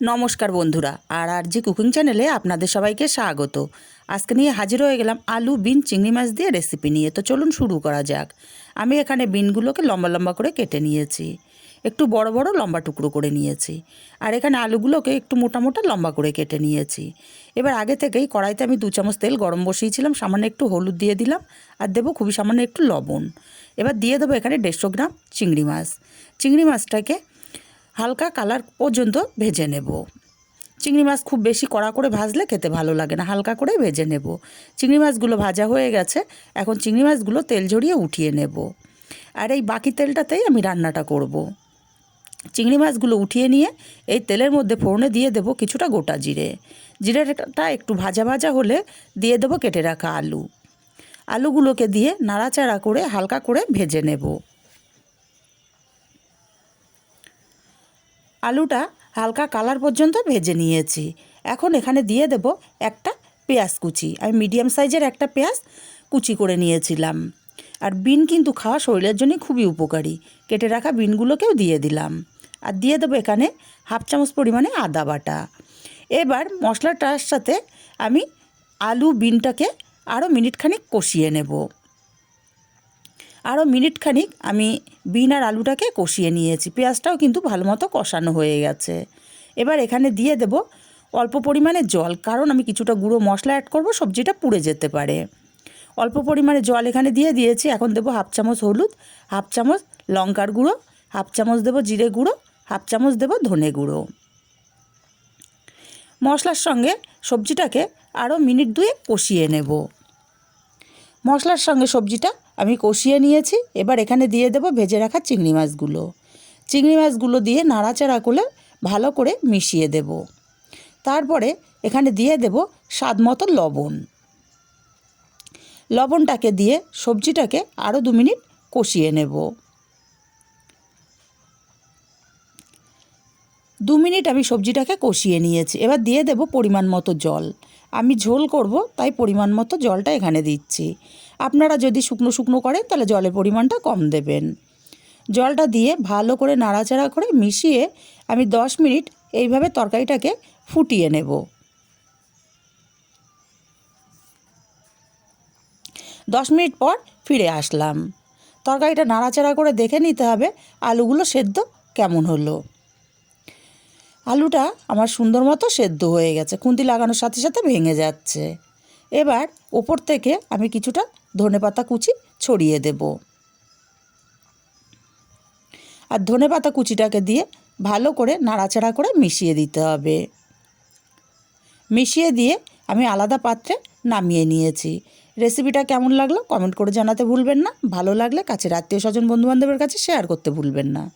নমস্কার বন্ধুরা, আর আর জি কুকিং চ্যানেলে আপনাদের সবাইকে স্বাগত। আজকে নিয়ে হাজির হয়ে গেলাম আলু, বিন, চিংড়ি মাছ দিয়ে রেসিপি নিয়ে। তো চলুন শুরু করা যাক। আমি এখানে বিনগুলোকে লম্বা লম্বা করে কেটে নিয়েছি। একটু বড় বড়, লম্বা টুকরো করে নিয়েছি। আর এখানে আলুগুলোকে একটু মোটা মোটা, লম্বা করে কেটে নিয়েছি। এবার আগে থেকেই কড়াইতে আমি দু চামচ তেল গরম বসিয়েছিলাম, সামান্য একটু হলুদ দিয়ে দিলাম, আর দেবো খুবই সামান্য একটু লবণ। এবার দিয়ে দেবো এখানে দেড়শো গ্রাম চিংড়ি মাছ। চিংড়ি মাছটাকে হালকা কালার পর্যন্ত ভেজে নেব। চিংড়ি মাছ খুব বেশি কড়া করে ভাজলে খেতে ভালো লাগে না, হালকা করে ভেজে নেব। চিংড়ি মাছগুলো ভাজা হয়ে গেছে, এখন চিংড়ি মাছগুলো তেল ঝরিয়ে উঠিয়ে নেব। আর এই বাকি তেলটাতেই আমি রান্নাটা করব। চিংড়ি মাছগুলো উঠিয়ে নিয়ে এই তেলের মধ্যে ফোড়নে দিয়ে দেব কিছুটা গোটা জিরে। জিরেটা একটু ভাজা ভাজা হলে দিয়ে দেবো কেটে রাখা আলু। আলুগুলোকে দিয়ে নাড়াচাড়া করে হালকা করে ভেজে নেব। আলুটা হালকা কালার পর্যন্ত ভেজে নিয়েছি। এখন এখানে দিয়ে দেব একটা পেঁয়াজ কুচি। আমি মিডিয়াম সাইজের একটা পেঁয়াজ কুচি করে নিয়েছিলাম। আর বিন কিন্তু খাওয়া শরীরের জন্য খুবই উপকারী। কেটে রাখা বিনগুলোকেও দিয়ে দিলাম। আর দিয়ে দেবো এখানে হাফ চামচ পরিমাণে আদা বাটা। এবার মশলাটার সাথে আমি আলু বিনটাকে আরও মিনিটখানিক কষিয়ে নেব। আরও মিনিট খানিক আমি বিন আর আলুটাকে কষিয়ে নিয়েছি। পেঁয়াজটাও কিন্তু ভালো মতো কষানো হয়ে গেছে। এবার এখানে দিয়ে দেব অল্প পরিমাণে জল, কারণ আমি কিছুটা গুঁড়ো মশলা অ্যাড করব, সবজিটা পুড়ে যেতে পারে। অল্প পরিমাণে জল এখানে দিয়ে দিয়েছি, এখন দেবো হাফ চামচ হলুদ, হাফ চামচ লঙ্কার গুঁড়ো, হাফ চামচ দেবো জিরে গুঁড়ো, হাফ চামচ দেবো ধনে গুঁড়ো। মশলার সঙ্গে সবজিটাকে আরও মিনিট দুয়ে কষিয়ে নেব। মশলার সঙ্গে সবজিটা আমি কষিয়ে নিয়েছি, এবার এখানে দিয়ে দেবো ভেজে রাখা চিংড়ি মাছগুলো। চিংড়ি মাছগুলো দিয়ে নাড়াচাড়া করে ভালো করে মিশিয়ে দেব। তারপরে এখানে দিয়ে দেব স্বাদ মতো লবণ। লবণটাকে দিয়ে সবজিটাকে আরও দু মিনিট কষিয়ে নেব। দু মিনিট আমি সবজিটাকে কষিয়ে নিয়েছি। এবার দিয়ে দেব পরিমাণ মতো জল। আমি ঝোল করব, তাই পরিমাণ মতো জলটা এখানে দিচ্ছি। আপনারা যদি শুকনো শুকনো করেন, তাহলে জলের পরিমাণটা কম দেবেন। জলটা দিয়ে ভালো করে নাড়াচাড়া করে মিশিয়ে আমি দশ মিনিট এইভাবে তরকারিটাকে ফুটিয়ে নেব। দশ মিনিট পর ফিরে আসলাম। তরকারিটা নাড়াচাড়া করে দেখে নিতে হবে আলুগুলো সেদ্ধ কেমন হলো। আলুটা আমার সুন্দর মতো সেদ্ধ হয়ে গেছে, খুন্তি লাগানোর সাথে সাথে ভেঙে যাচ্ছে। এবার ওপর থেকে আমি কিছুটা ধনেপাতা কুচি ছড়িয়ে দেব। আর ধনেপাতা কুচিটাকে দিয়ে ভালো করে নাড়াচাড়া করে মিশিয়ে দিতে হবে। মিশিয়ে দিয়ে আমি আলাদা পাত্রে নামিয়ে নিয়েছি। রেসিপিটা কেমন লাগল কমেন্ট করে জানাতে ভুলবেন না, ভালো লাগলে কাছের আত্মীয় স্বজন, বন্ধুবান্ধবের কাছে শেয়ার করতে ভুলবেন না।